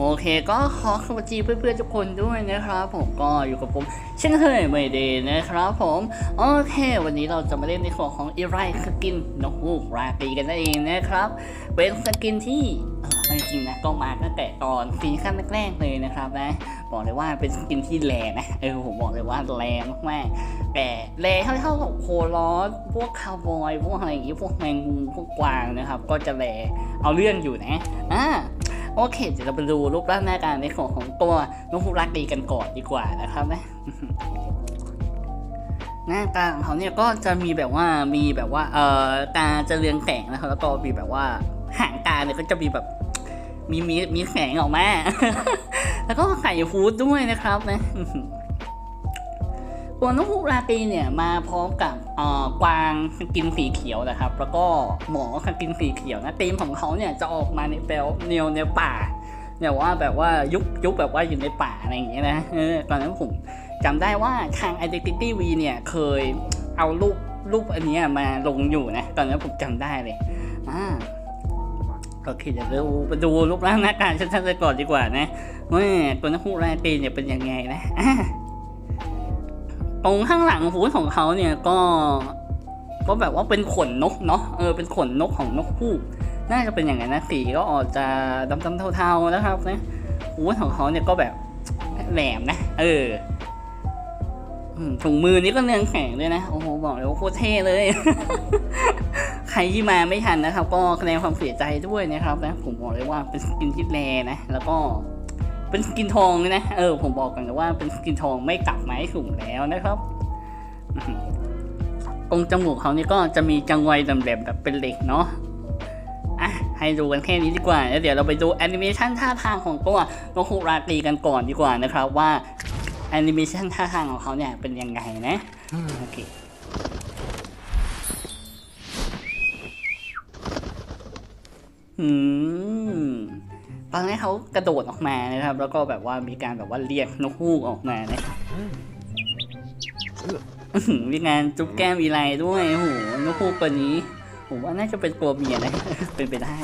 โอเคก็ขอสวัสดีเพื่อนๆทุกคนด้วยนะครับ ผมก็อยู่กับผม เช่นเคยไม่ดีนะครับผมโอเค วันนี้เราจะมาเล่นในส่วนของอีไรสกินนกฮูกราตรีกันนั่นเองนะครับ เป็นสกินที่เออจริงๆนะก็มาตั้งแต่ตอนซีซั่นแรกๆเลยนะครับนะบอกเลยว่าเป็นสกินที่แรงนะเออผมบอกเลยว่าแรงมากๆแต่แรงเท่าๆกับโคลอสพวกคาวบอย พวกอะไรอย่างงี้พวกแมงมุมพวกกวางนะครับ ก็จะแรงเอาเรื่องอยู่นะอ่า โอเค เดี๋ยวเราไปดูรูปร่างหน้าตาในของของตัวนกฮูกรักดีกันก่อนดีกว่านะครับนะหน้าตาของเขาเนี่ยก็จะมีแบบว่ามีแบบว่าเอ่อตาจะเรืองแสงนะครับแล้วก็มีแบบว่าหางตาเนี่ยก็จะมีแบบมีมีมีแสงออกมา แล้วก็ใส่ฟูดด้วยนะครับนะ ตัวนกฮูกราตรีเนี่ยมาพร้อมกับกวางสกินสีเขียวนะครับ แล้วก็หมอสกินสีเขียวนะธีมของเขาเนี่ยจะออกมาในแนวแนวแนวป่าเนี่ยว่าแบบว่ายุคยุคแบบว่าอยู่ในป่าอะไรอย่างเงี้ยนะตอนนั้นผมจำได้ว่าทาง Identity V เนี่ยเคยเอารูปรูปอันนี้มาลงอยู่นะ ตอนนั้นผมจำได้เลยอ่าโอเคเดี๋ยวเราไปดูรูปร่างหน้าตาชัดๆเลยก่อนดีกว่านะว่าตัวนกฮูกราตรีเนี่ยเป็นยังไงนะอ่า รงข้างหลังหูของเขาเนี่ยก็ ก็แบบว่าเป็นขนนกเนาะเออเป็นขนนกของนกฮูกน่าจะเป็นอย่างนั้นนะสีก็ออกจะดำๆเทาๆนะครับนะหูของเขาเนี่ยก็แบบแหลมนะ เออถุงมือนี้ก็เนืองแข็งด้วยนะ โอ้โห บอกเลยว่าโคตรเท่เลย ใครที่มาไม่ทันนะครับ ก็แสดงความเสียใจด้วยนะครับนะ ผมบอกเลยว่าเป็นสกินที่แรนะ แล้วก็ เป็นสกินทองเลยนะ เออ ผมบอกกันเลยว่าเป็นสกินทองไม่กลับมาให้สุ่มแล้วนะครับตรงจมูกเขานี่ก็จะมีจังไวดำแหลมแบบเป็นเหล็กเนาะอะให้ดูกันแค่นี้ดีกว่าแล้วเดี๋ยวเราไปดูแอนิเมชันท่าทางของตัวนกฮูกราตรีกันก่อนดีกว่านะครับว่าแอนิเมชันท่าทางของเขาเนี่ยเป็นยังไงนะโอเคอืม ตอนแรกเขากระโดดออกมานะครับ แล้วก็แบบว่ามีการแบบว่าเรียกนกฮูกออกมานะมีงานจุ๊บแก้มอีไลด้วยโอ้โหนกฮูกตัวนี้ผมว่าน่าจะเป็นตัวเมียนะเป็นไปได้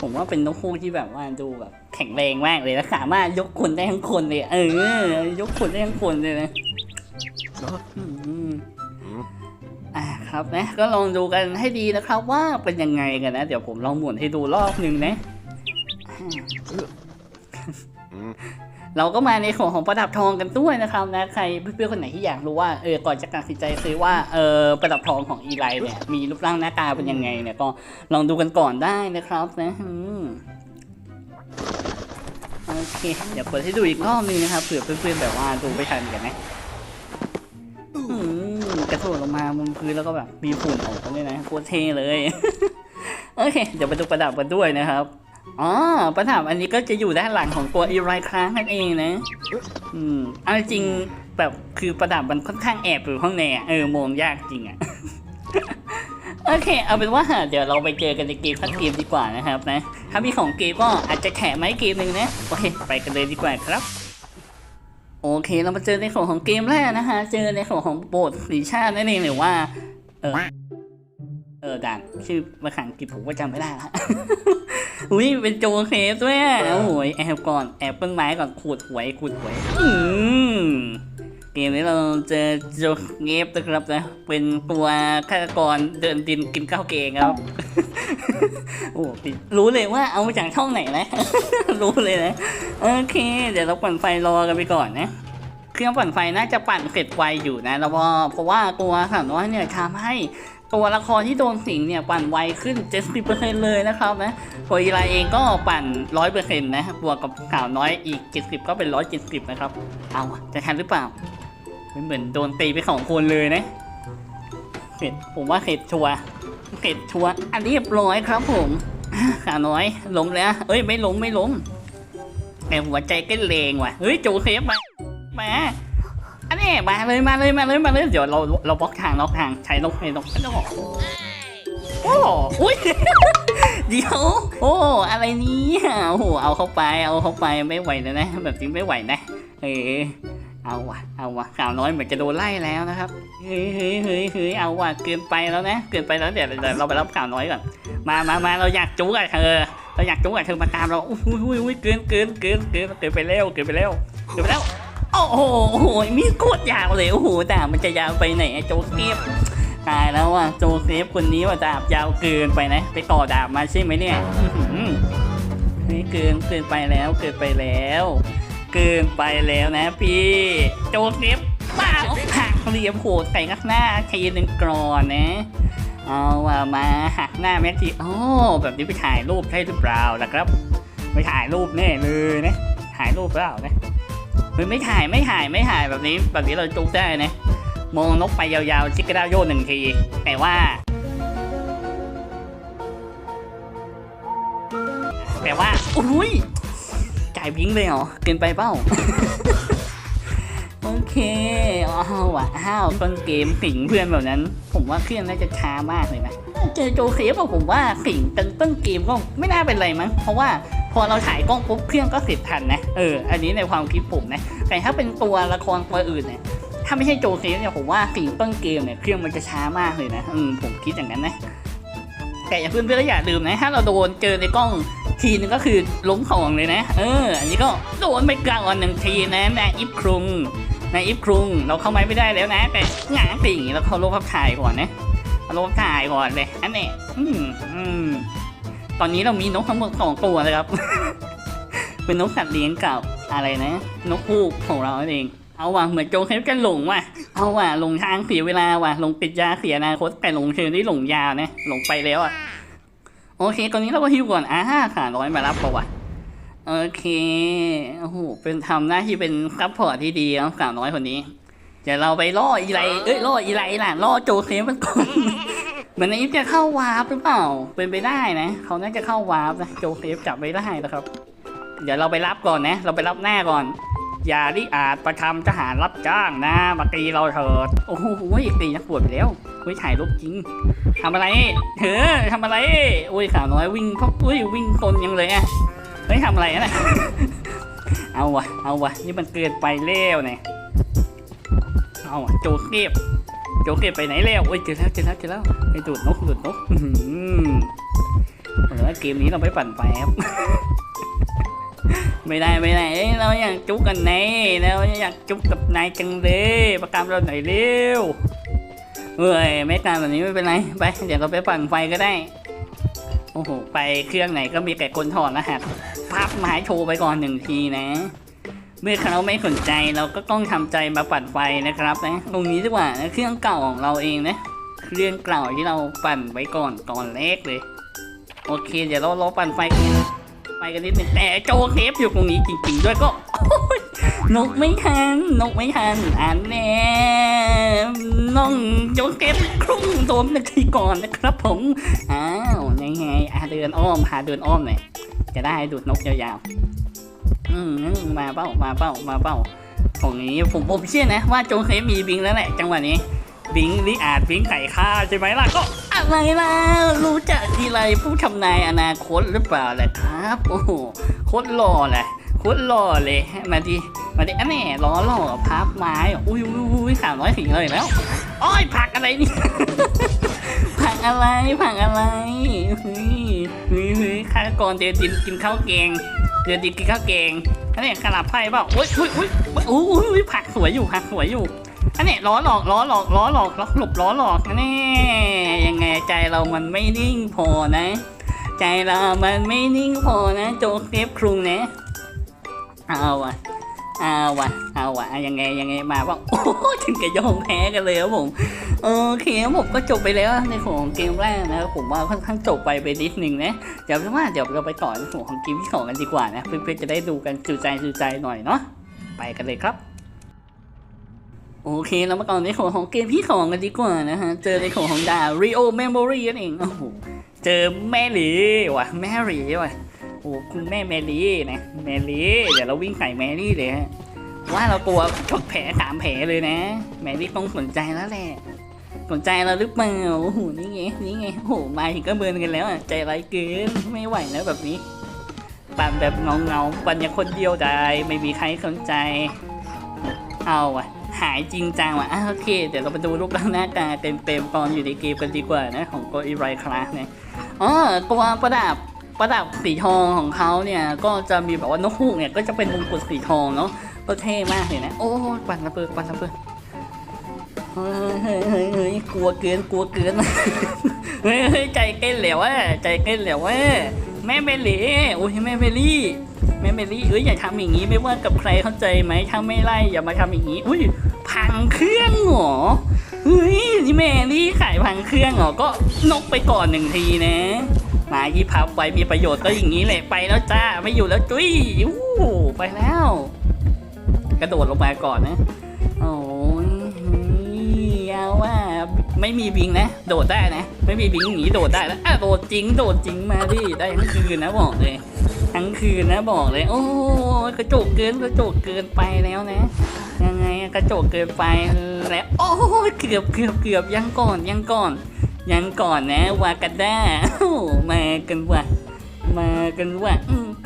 ผมว่าเป็นนกฮูกที่แบบว่าดูแบบแข็งแรงมากเลยและสามารถยกคนได้ทั้งคนเลย เออ ยกคนได้ทั้งคนเลยนะ อืมอ่าครับนะก็ลองดูกันให้ดีนะครับ ว่าเป็นยังไงกันนะ เดี๋ยวผมลองหมุนให้ดูรอบหนึ่งนะอ่าเราก็มาในของของประดับทองกันด้วยนะครับนะใครเพื่อนๆคนไหนที่อยากรู้ว่าเออก่อนจะตัดสินใจซื้อว่าเออประดับทองของอีไลเนี่ยมีรูปร่างหน้าตาเป็นยังไงเนี่ยก็ลองดูกันก่อนได้นะครับนะอืมโอเคเดี๋ยวเปิดให้ดูอีกรอบหนึงนะครับเผื่อเพื่อนๆแบบว่าดูไม่ทันกันนะอืมกระ โดดลงมาบนพื้นแล้วก็แบบมีฝุ่นออกมาด้วยนะโคตรเท่เลย โอเค เดี๋ยวไปดูประดับกันด้วยนะครับอ๋อประดับอันนี้ก็จะอยู่ด้านหลังของตัวอีไรครั้งนั่นเองนะ อืมเอาจริงแบบคือประดับมันค่อนข้างแอบอยู่ข้างในอะเออมองยากจริงอะโอเค เอาเป็นว่าเดี๋ยวเราไปเจอกันในเกมสักเกมดีกว่านะครับนะ ถ้ามีของเกมก็อาจจะแถมมาให้เกมหนึ่งนะ โอเค ไปกันเลยดีกว่าครับ โอเค เรามาเจอในส่วนของเกมแรกนะฮะเจอในส่วนของโบสถ์สีชาตินั่นเองหรือว่า เออเออด่านชื่อภาษาอังกฤษผมก็จำไม่ได้ละอุ้ยเป็นโจเคฟด้วยอะโอ้โหแอบก่อนแอบต้นไม้ก่อนขูดหวยขูดหวย อืม เกมนี้เราเจอโจเคฟนะครับนะ เป็นตัวฆาตกรเดินดินกินข้าวเกงครับ โอ้รู้เลยว่าเอามาจากช่องไหนนะ รู้เลยนะ โอเค เดี๋ยวเราปั่นไฟรอกันไปก่อนนะเครื่องปั่นไฟน่าจะปั่นเสร็จไวอยู่นะแล้วก็เพราะว่าตัวสาวน้อยเนี่ยทำให้ตัวละครที่โดนสิงเนี่ยปั่นไวขึ้น 70%เลยนะครับนะตัวอีไลเองก็ปั่น 100%นะบวกกับสาวน้อยอีก 70 ก็เป็น 170 นะครับ เอาจะทันหรือเปล่า เหมือนโดนตีไปสองคนเลยนะเข็ดผมว่าเข็ดชัวเข็ดชัวอันนี้เรียบร้อยครับผมสาน้อยล้มแล้วเอ้ยไม่ล้มไม่ล้มแต่หัวใจก็เลงว่ะเฮ้ยโจเซฟมามาอันนี้มาเลยมาเลยมาเลยมาเลยเดี๋ยวเราเราบล็อกทางล็อกทางใช้นกให้นกนกโอ้อุ้ยเดี๋ยวโอ้อะไรนี้โอ้โหเอาเข้าไปเอาเข้าไปไม่ไหวแล้วนะ แบบนี้ไม่ไหวนะเออ เอาวะเอาวะสาวน้อยเหมือนจะโดนไล่แล้วนะครับ เฮ้ยเฮ้ยเฮ้ยเฮ้ยเอาวะเกินไปแล้วนะ เกินไปแล้วเดี๋ยวเดี๋ยวเราไปรับสาวน้อยก่อน มามามาเราอยากจุกอะเธอ เราอยากจุกอะเธอมาตามเรา อุ้ยอุ้ยอุ้ยเกินเกินเกินเกินเกินไปแล้วเกินไปแล้วเกินไปแล้ว โอ้โหโอ้โหมีโคตรยาวเลย โอ้โหแต่มันจะยาวไปไหนอะโจเซฟตายแล้วอะโจเซฟคนนี้ว่าดาบยาวเกินไปนะ ไปต่อดาบมาใช่ไหมเนี่ยอื้อหือเฮ้ยเกินเกินไปแล้วเกินไปแล้ว เกินไปแล้วนะพี่ โจเซฟบ้าหักเหลี่ยมโหดใส่ข้างหน้าทีหนึ่งกรอนนะ เอาว่ามาหักหน้าแม็กทีโอ้แบบนี้ไปถ่ายรูปใช่หรือเปล่าล่ะครับไม่ถ่ายรูปแน่เลยนะ ถ่ายรูปเปล่านะเฮ้ยไม่ถ่ายไม่ถ่ายไม่ถ่ายแบบนี้แบบนี้เราจุกได้นะ มองนกไปยาวๆชิกกระด้าโยนหนึ่งที แต่ว่าแต่ว่า อุ้ยายบิงเลยเหรอเกินไปเปล่าโอเคอ้าวอ้าวต้นเกมสิงเพื่อนแบบนั้น ผมว่าเครื่องน่าจะช้ามากเลยนะเจอโจเคฟอะผมว่าสิงต้นต้นเกมก็ไม่น่าเป็นไรมั้งเพราะว่าพอเราถ่ายกล้องปุ๊บเครื่องก็เสร็จทันนะเอออันนี้ในความคิดผมนะแต่ถ้าเป็นตัวละครตัวอื่นเนี่ยถ้าไม่ใช่โจเคฟเนี่ยผมว่าสิงต้นเกมเนี่ยเครื่องมันจะช้ามากเลยนะอืมผมคิดอย่างนั้นนะแต่อย่าเพื่อนเพื่อนอย่าลืมนะถ้าเราโดนเจอในกล้อง ทีนึงก็คือล้มของเลยนะ เออ อันนี้ก็โดนไปกลางวันหนึ่งทีนะนายอิฟครุงนายอิฟครุง เราเข้าไม้ไม่ได้แล้วนะ แต่หงางติ่างนี้เราเข้าลบภาพถ่ายก่อนนะเาลบถ่ายก่อนเลยอันนี้อืมอืมตอนนี้เรามีนกทั้งหมดสองตัวเลยครับ เป็นนกสัตว์เลี้ยงเก่าอะไรนะ นกฮูกของเราเอง เอาว่ะเหมือนโจงเขาจะหลงว่ะ เอาว่ะหลงทางเสียเวลาว่ะหลงติดยาเสียอนาคตแต่หลงเชิญได้หลงยาวนะหลงไปแล้วอะ โอเค ตอนนี้เราก็ฮิวก่อนอ่าขาร้อยมารับปะวะโอเค โอ้โห เป็นทำหน้าที่เป็นซัพพอร์ตที่ดีแล้วสาวน้อยคนนี้ เดี๋ยวเราไปล่ออีไลเอ้ย ล่ออีไลล่ะ ล่อโจเซฟมันก่อนเหมือนในอิฟจะเข้าวาร์ปหรือเปล่า เป็นไปได้นะ เขาน่าจะเข้าวาร์ปนะ โจเซฟจับไม่ได้นะครับ เดี๋ยวเราไปรับก่อนนะ เราไปรับหน้าก่อน อย่าไดิอาจประทำทหารรับจ้างนะมาตีเราเถิดโอ้โหตีนักบวชไปแล้วเฮ้ยถ่ายรูปจริงทำอะไรเธอทำอะไรอุ้ยสาวน้อยวิ่งเขาอุ้ยวิ่งคนยังเลยอะเฮ้ยทำอะไรนะเอาวะเอาวะนี่มันเกินไปแล้วเนี่ยเอาวะโจเก็บโจเก็บไปไหนแล้วโอ้ยเจอแล้วเจอแล้วเจอแล้วไปดูดนกดูดนกอื้อหือเออเกมนี้เราไม่ปั่นไฟครับ ไม่ได้ไม่ได้เอ้ยเราอยากจุกกันไงเราอยากจุกกับนายจังเลยประกามเราหน่อยเร็วเฮ้ยไม่การแบบนี้ไม่เป็นไรไปเดี๋ยวเราไปปั่นไฟก็ได้โอ้โหไปเครื่องไหนก็มีแต่คนถอดรหัสพับไม้โชว์ไปก่อนหนึ่งทีนะ เมื่อเขาไม่สนใจเราก็ต้องทำใจมาปั่นไฟนะครับนะตรงนี้ดีกว่านะเครื่องเก่าของเราเองนะเครื่องเก่าที่เราปั่นไว้ก่อนตอนแรกเลย โอเค เดี๋ยวเรารอปั่นไฟกัน ไปกันนิดนึงแต่โจเคฟอยู่ตรงนี้จริงๆด้วยก็นกไม่ทันนกไม่ทันอันแน่น้องโจเก็บครุ่งโดมนาทีก่อนนะครับผมอ้าวยังไงอาเดินอ้อมหาเดินอ้อมหน่อยจะได้ดูดนกยาวๆอืมมาเป้ามาเป้ามาเป้าของนี้ผมผมเชื่อนะว่าโจเคฟมีบิงแล้วแหละจังหวะนี้ บิงลิอาจบิงไก่ฆ่าใช่ไหมล่ะก็อะไรล่ะรู้จักทีไรผู้ทำนายอนาคตหรือเปล่าล่ะครับ โอ้โหโคตรหล่อแหละโคตรหล่อเลยมาดิมาดิอันนี้ล้อหล่อพับไม้อะอุ้ยอุ้ยอุ้ยสามร้อยสี่เลยแล้วอ้อยผักอะไรนี่ผักอะไรผักอะไรเฮ้ยเฮ้ยเฮ้ยข้าก่อนเดือนดินกินข้าวแกงเดือนดินกินข้าวแกงอันนี้กระลาไพ่เปล่าอุ้ยอุ้ยอุ้ยอุ้ยอุ้ยผักสวยอยู่ผักสวยอยู่ อันนี้ล้อหลอกล้อหลอกล้อหลอกล้อหลบล้อหลอกอันนี้ยังไงใจเรามันไม่นิ่งพอนะ ใจเรามันไม่นิ่งพอนะ โจกเซฟครุงนะเอาวะเอาวะเอาวะยังไงยังไงมาว่าโอ้ถึงกับยอมแพ้กันเลยครับผมโอเคครับผมก็จบไปแล้วในของเกมแรกนะครับผมว่าค่อนข้างจบไปไปนิดนึงนะเดี๋ยวว่าเดี๋ยวเราไปต่อในส่วนของเกมที่สองกันดีกว่านะเพื่อนๆจะได้ดูกันจูใจจูใจหน่อยเนาะไปกันเลยครับ โอเคแล้วมาต่อในของของเกมที่สองกันดีกว่านะฮะ เจอในของของดา Rio Memory นั่นเองโอ้โหเจอแม่หลีว่ะแม่หลีว่ะโอ้คุณแม่แมรี่นะแมรี่เดี๋ยวเราวิ่งใส่แมรี่เลยฮะว่าเรากลัวชกแผลสามแผลเลยนะ แมรี่ต้องสนใจแล้วแหละสนใจเราหรือเปล่าโอ้โหนี่ไงนี่ไงโอ้โหมาถึงก็เบิร์นกันแล้วอะใจร้ายเกินไม่ไหวแล้วแบบนี้ปั่นแบบเงาเงาๆปั่นอย่างคนเดียวได้ไม่มีใครสนใจ เอาว่ะ หายจริงจังว่ะโอเค เดี๋ยวเราไปดูรูปร่างหน้าตาเต็มๆตอนอยู่ในเกมกันดีกว่านะ ของตัวอีไรคลาสเนี่ยอ๋อตัวประดับประดับสีทองของเขาเนี่ยก็จะมีแบบว่านกฮูกเนี่ยก็จะเป็นมงกุฎสีทองเนาะก็เท่มากเลยนะ โอ้ปันระเบิดปันระเบิดเฮ้ยเฮ้ยเฮ้ยกลัวเกินกลัวเกินเฮ้ยเฮ้ยใจเต้นแล้วว่ะใจเต้นแล้วว่ะ แม่เบลลี่โอ้ยแม่เบลลี่ แม่เบลลี่เอ้ยอย่าทำอย่างนี้ไม่ว่ากับใครเข้าใจไหมถ้าไม่ไล่อย่ามาทำอย่างนี้ อุ้ยพังเครื่องเหรอเฮ้ยนี่แม่ลี่ขายพังเครื่องเหรอก็นกไปก่อนหนึ่งทีนะมายี่พับไว้มีประโยชน์ก็อย่างนี้แหละไปแล้วจ้าไม่อยู่แล้วจุ้ยอู้ไปแล้ว กระโดดลงมาก่อนนะโอ้ ไม่มีบิงนะ โดดได้นะ ไม่มีบิงหนีโดดได้แล้วอะโดดจริง โดดจริงมาดิได้ทั้งคืนนะบอกเลย ทั้งคืนนะบอกเลย โอ้กระจกเกินกระจกเกินไปแล้วนะ ยังไงกระจกเกินไปแล้วโอ้เกือบเกือบเกือบยังก่อนยังก่อน ยังก่อนนะวากาด้ามากันว่ะมากันว่ะ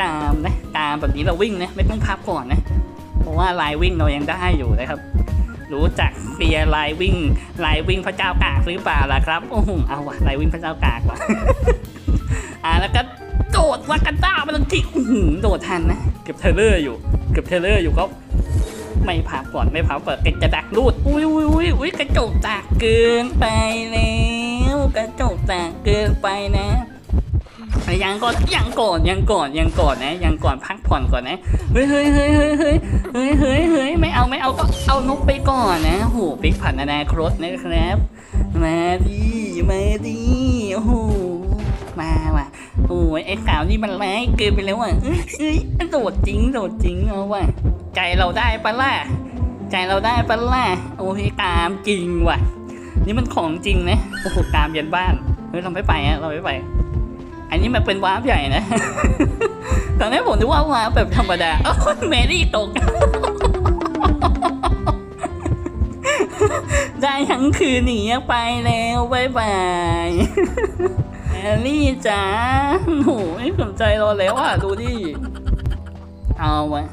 ตามนะ ตามแบบนี้เราวิ่งนะ ไม่ต้องพับก่อนนะ เพราะว่าลายวิ่งเรายังได้อยู่นะครับ รู้จักเปียร์ลายวิ่งลายวิ่งพระเจ้ากากหรือเปล่าล่ะครับโอ้โหเอาว่ะลายวิ่งพระเจ้ากากว่ะอ่าแล้วก็โดดวากันต้ามาทันทีโดดทันนะเก็บเทเลอร์อยู่ เก็บเทเลอร์อยู่ครับไม่พับก่อนไม่พับเปิดกระดักรูดอุ้ยอุ้ยอุ้ยอุ้ยกระจกแตกเกินไปแล้วกระจกแตกเกินไปนะยังก่อนยังก่อนยังก่อนยังก่อนนะ ยังก่อนพักผ่อนก่อนนะเฮ้ยเฮ้ยเฮ้ยเฮ้ยเฮ้ยเฮ้ยเฮ้ยไม่เอาไม่เอาก็ เอานกไปก่อนนะโหปิกผันอนาคตนะครับ มาดิมาดิโอ้โหมาว่ะโอ้ยไอ้สาวนี่มันร้ายเกินไปแล้วอะเอ้ยโดดจริงโดดจริงเอาว่ะใจเราได้ปะล่ะใจเราได้ปะล่ะโอ้ยตามจริงว่ะ นี่มันของจริงนะโอ้โหตามยันบ้านเฮ้ยเราไม่ไปอะเราไม่ไป อันนี้มันเป็นวาร์ปใหญ่นะ ตอนแรกผมนึกว่าวาร์ปแบบธรรมดาเอ้าแมรี่ตก ได้ทั้งคืนหนีไปแล้วบายบายแมรี่จ๋าโหไม่สนใจเราแล้วอะ ดูดิ เอาวะ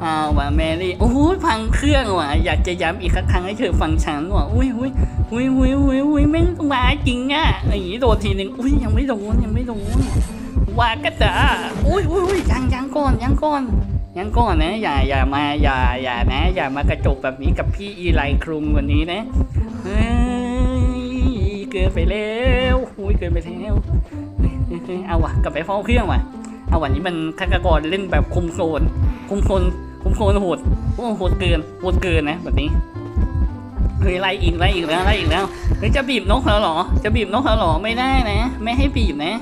เอาวะแมรี่โอ้ยพังเครื่องว่ะ อยากจะย้ำอีกครั้งให้เธอฟังฉันว่ะอุ้ยอุ้ยอุ้ยอุ้ยอุ้ยอุ้ยแม่งมาจริงอะอย่างนี้โดนทีหนึ่งอุ้ยยังไม่โดนยังไม่โดนว่ากระจ๋าอุ้ยอุ้ยอุ้ยยังยังก่อนยังก่อน ยังก่อนนะอย่าอย่ามาอย่าอย่านะ อย่ามากระจกแบบนี้กับพี่อีไลครุงวันนี้นะเฮ้ยเกินไปแล้วอุ้ยเกินไปแล้วเอาวะกลับไปเฝ้าเครื่องว่ะเอาวันนี้มันฆาตกรเล่นแบบคุมโซนคุมโซนคุมโซนโหดโอ้โหดเกินโหดเกินนะแบบนี้เฮ้ยไล่อีกไล่อีกแล้วไล่อีกแล้วเฮ้ยจะบีบนกแล้วเหรอ จะบีบนกแล้วเหรอไม่ได้นะ ไม่ให้บีบนะ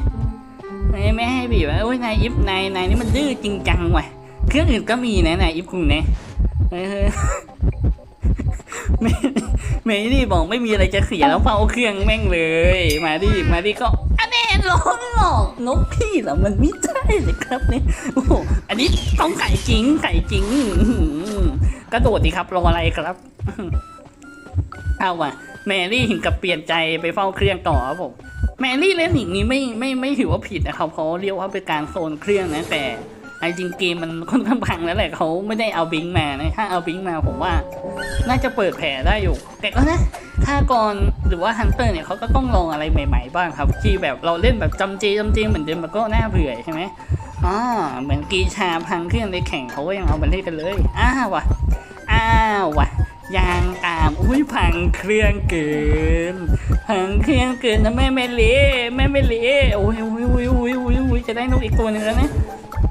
ไม่ไม่ให้บีบนะโอ้ยนายอิฟนายนายนี่มันดื้อจริงจังว่ะ เครื่องอื่นก็มีนะนายอิฟคุงนะเม่ไม่นี่บอกไม่มีอะไรจะเสียแล้วเฝ้าเครื่องแม่งเลย มาดิมาดิก็อันนี้ร้อนหรอกนกพี่เหรอมันไม่ใช่เลยครับเนี่ยโอ้โหอันนี้ต้องไก่จริงไก่จริงกระโดดดีครับรออะไรครับ เอาว่ะ แมรี่ถึงกับเปลี่ยนใจไปเฝ้าเครื่องต่อครับผมแมรี่เล่นอย่างนี้ไม่ไม่ไม่ถือว่าผิดนะครับเพราะเรียกว่าเป็นการโซนเครื่องนะแต่ จริงเกมมันค่อนข้างพังแล้วแหละเขาไม่ได้เอาบิงมานะถ้าเอาบิงมาผมว่า น่าจะเปิดแผลได้อยู่ แต่ก็นะถ้ากรหรือว่าฮันเตอร์เนี่ยเขาก็ต้องลองอะไรใหม่ ๆ บ้างครับที่แบบเราเล่นแบบจำเจจำเจเหมือนเดิมมันก็น่าเบื่อใช่ไหมอ่าเหมือนกีชาพังเครื่องในแข่งเขาก็ยังเอามาเล่นกันเลยอ้าวว่ะอ้าวว่ะยางตามอุ้ยพังเครื่องเกินพังเครื่องเกินนะแม่แม่เละแม่แม่เละโอ้ยโอ้ยโอ้ยโอ้ยโอ้ยโอ้ยจะได้นกอีกตัวหนึงแล้วนะ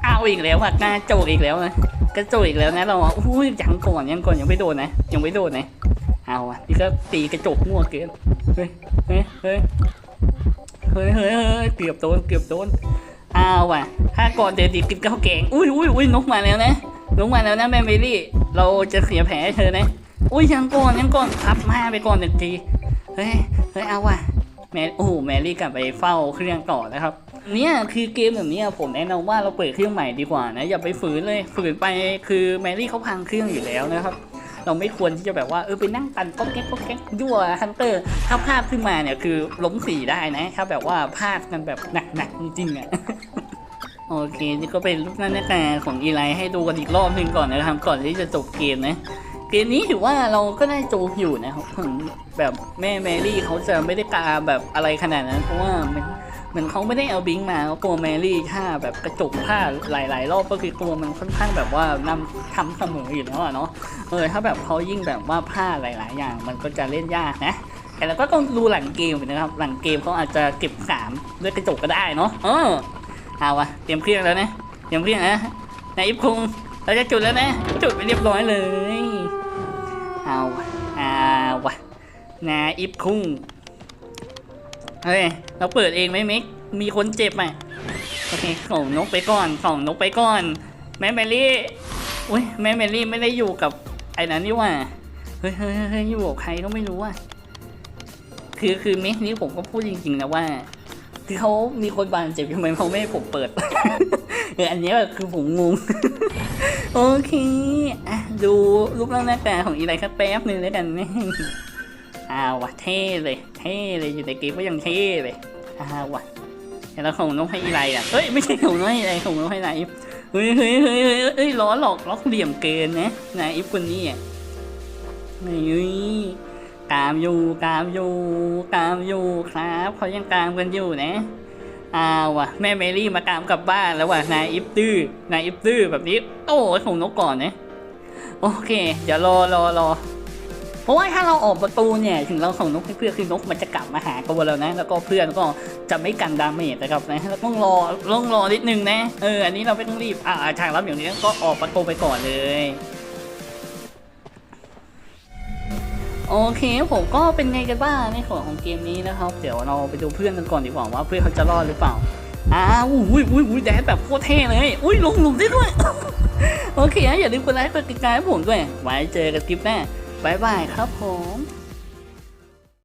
เอาอีกแล้วอะกระโจกอีกแล้วนะกระโจกอีกแล้วนะเราอะอุ้ยังก่อนยังก่อนยังไม่โดนนะยังไม่โดนนะเอาอะนี่ก็ตีกระจกมั่วเกินเฮ้ยเฮ้ยเฮ้ยเฮ้ยเฮ้ยเฮ้ยเกือบโดนเกือบโดนเอาว่ะถ้าก่อนเดี๋ยวดีกินข้าวแกงอุ้ยอุ้ยอุ้ยนกมาแล้วนะนกมาแล้วนะแม่เมลี่ เราจะเสียแผลให้เธอนะอุ้ยยังก่อนยังก่อนพับมาไปก่อนหนึ่งทีเฮ้ยเฮ้ยเอาว่ะแมโอ้โหแมรี่กลับไปเฝ้าเครื่องต่อนะครับ เนี่ยคือเกมแบบนี้ผมแนะนำว่าเราเปิดเครื่องใหม่ดีกว่านะอย่าไปฝืนเลยฝืนไปคือแมรี่เขาพังเครื่องอยู่แล้วนะครับ เราไม่ควรที่จะแบบว่าเออไปนั่งปั่นก๊อกแก๊กก๊อกแก๊กยั่วฮันเตอร์ถ้าพลาดขึ้นมาเนี่ยคือล้มสีได้นะถ้าแบบว่าพลาดกันแบบหนักๆจริงๆอะโอเคนี่ก็เป็นรูปหน้าหน้าตาของอีไลให้ดูกันอีกรอบหนึ่งก่อนนะครับก่อนที่จะจบเกมนะเกมนี้ถือว่าเราก็ได้โจมอยู่นะครับแบบแม่แมรี่เขาจะไม่ได้กาแบบอะไรขนาดนั้นเพราะว่ามัน มือนเขาไม่ได้เอาบิงมาเขาตัวแมรี่ถ้าแบบกระจกผ้าหลาย ๆ รอบก็คือกลัวมันค่อนข้างแบบว่านำทำเสมออยู่แล้วอะเนาะเออถ้าแบบเขายิ่งแบบว่าผ้าหลาย ๆ อย่าง มันก็จะเล่นยากนะแต่เราก็ต้องดูหลังเกมนะครับ หลังเกมเขาอาจจะเก็บสามด้วยกระจกก็ได้เนาะเออเอาวะเตรียมเครื่องแล้วนะเตรียมเครื่องนะนายอิฟคุงเราจะจุดแล้วนะ จุดไปเรียบร้อยเลย เอาวะเอาวะนายอิฟคุง เฮ้ยเราเปิดเองไหมมิกมีคนเจ็บอะโอเคส่งนกไปก่อนส่งนกไปก่อน แม่แมรี่อุ้ยแม่แมรี่ไม่ได้อยู่กับไอ้นั้นนี่ว่าเฮ้ยเฮ้ยเฮ้ยอยู่กับใครก็ไม่รู้อะคือคือเมสนี้ผมก็พูดจริงๆนะว่า คือเขามีคนบาดเจ็บทำไมเขาไม่ให้ผมเปิดเอออันนี้แบบคือผมงงโอเคอะดูรูปร่างหน้าตาของอีไลคัแป๊บหนึ่งแล้วกันนะ อ้าวว่ะเท่เลย เท่เลยอยู่ในเกมก็ยังเท่เลยอ้าวว่ะแล้วของน้องให้อีไลอะเอ้ยไม่ใช่ของน้องให้อีไลของน้องให้นายอิฟเฮ้ยเฮ้ยเฮ้ยเฮ้ยเฮ้ยล้อหลอกล็อกเหลี่ยมเกินนะนายอิฟคนนี้อะเฮ้ยตามอยู่ตามอยู่ตามอยู่ครับเขายังตามกันอยู่นะอ้าวว่ะแม่เมรี่มาตามกลับบ้านแล้วว่ะนายอิฟตื้อนายอิฟตื้อแบบนี้โอ้ของนกก่อนนะโอเคเดี๋ยวรอรอรอ เพราะว่าถ้าเราออกประตูเนี่ยถึงเราส่งนกให้เพื่อนคือนกมันจะกลับมาหาตัวเรานะ แล้วก็เพื่อนก็จะไม่กันดาเมจนะครับนะแล้วต้องรอต้องรอนิดนึงนะเอออันนี้เราไม่ต้องรีบอ่าฉากรับอย่างนี้ก็ออกประตูไปก่อนเลยโอเคผมก็เป็นไงกันบ้างในของของเกมนี้นะครับ เดี๋ยวเราไปดูเพื่อนกันก่อนดีกว่าว่าเพื่อนเขาจะรอดหรือเปล่าอ้าวอุ้ยอุ้ยอุ้ยแดดแบบโคตรเท่เลย อุ้ยลงหลุมได้ด้วย โอเคอย่าลืมกดไลค์กดติดตามให้ผมด้วย ไว้เจอกันคลิปหน้า บายบายครับผม